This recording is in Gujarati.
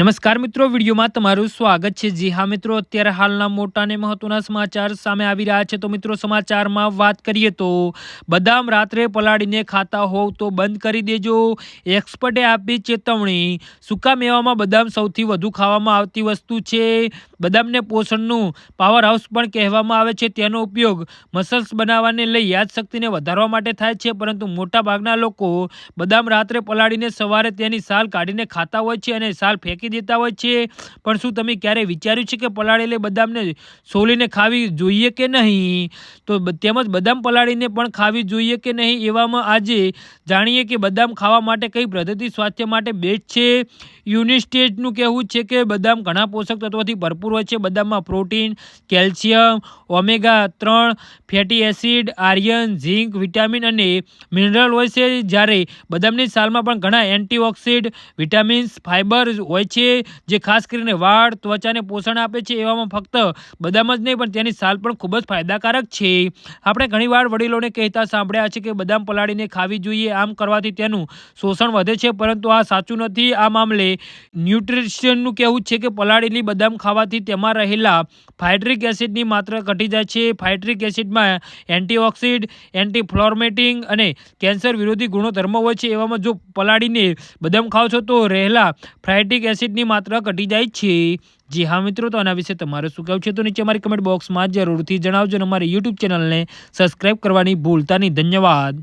નમસ્કાર મિત્રો, વિડીયોમાં તમારું સ્વાગત છે. જી હા મિત્રો, અત્યારે હાલના મોટા અને મહત્વના સમાચાર સામે આવી રહ્યા છે. તો મિત્રો, સમાચારમાં વાત કરીએ તો બદામ રાત્રે પલાળીને ખાતા હોવ તો બંધ કરી દેજો. એક્સપર્ટે આપી ચેતવણી. સૂકા મેવામાં બદામ સૌથી વધુ ખાવામાં આવતી વસ્તુ છે. બદામને પોષણનું પાવર હાઉસ પણ કહેવામાં આવે છે. તેનો ઉપયોગ મસલ્સ બનાવવાને લઈ યાદશક્તિને વધારવા માટે થાય છે. પરંતુ મોટાભાગના લોકો બદામ રાત્રે પલાળીને સવારે તેની સાલ કાઢીને ખાતા હોય છે અને સાલ ફેંકી દેતા હોય છે. પણ શું તમે ક્યારેય વિચાર્યું છે કે પલાળેલે બદામને સોલીને ખાવી જોઈએ કે નહીં? તો તેમજ બદામ પલાળીને પણ ખાવી જોઈએ કે નહીં એવામાં આજે જાણીએ કે બદામ ખાવા માટે કઈ પદ્ધતિ સ્વાસ્થ્ય માટે બેસ્ટ છે? યુનિસ્ટેટનું કહેવું છે કે બદામ ઘણા પોષક તત્વોથી ભરપૂર હોય છે. બદામમાં પ્રોટીન, કેલ્શિયમ, ઓમેગા ત્રણ, fatty acid, iron, zinc, vitamin અને મિનરલ હોય છે. જ્યારે બદામની સાલમાં પણ ઘણા એન્ટીઓક્સિડ વિટામિન્સ ફાઇબર હોય છે. જે ખાસ કરીને વાળ ત્વચાને પોષણ આપે છે એવામાં ફક્ત બદામ જ નહીં, પણ તેની સાલ પણ ખૂબ જ ફાયદાકારક છે. આપણે ઘણીવાર વડીલોને કહેતા સાંભળ્યા છે કે બદામ પલાળીને ખાવી જોઈએ, આમ કરવાથી તેનું શોષણ વધે છે, પરંતુ આ સાચું નથી. આ મામલે ન્યુટ્રિશનનું કહેવું છે કે પલાળેલી બદામ ખાવાથી તેમાં રહેલા ફાઇટ્રિક એસિડની માત્રા ઘટી જાય છે. ફાઇટ્રિક એસિડમાં એન્ટીઓક્સિડ, એન્ટીફ્લોર્મેટિંગ અને કેન્સર વિરોધી ગુણધર્મો હોય છે. એવામાં જો પલાળીને બદામ ખાઓ છો તો રહેલા ફ્રાઇટિક એસિડની માત્રા ઘટી જાય છે. જી હા મિત્રો, તો આના વિશે તમારે શું કહેવું છે તો નીચે અમારી કમેન્ટ બોક્સમાં જરૂરથી જણાવજો અને અમારી યુટ્યુબ ચેનલને સબસ્ક્રાઇબ કરવાની ભૂલતા નહીં. ધન્યવાદ.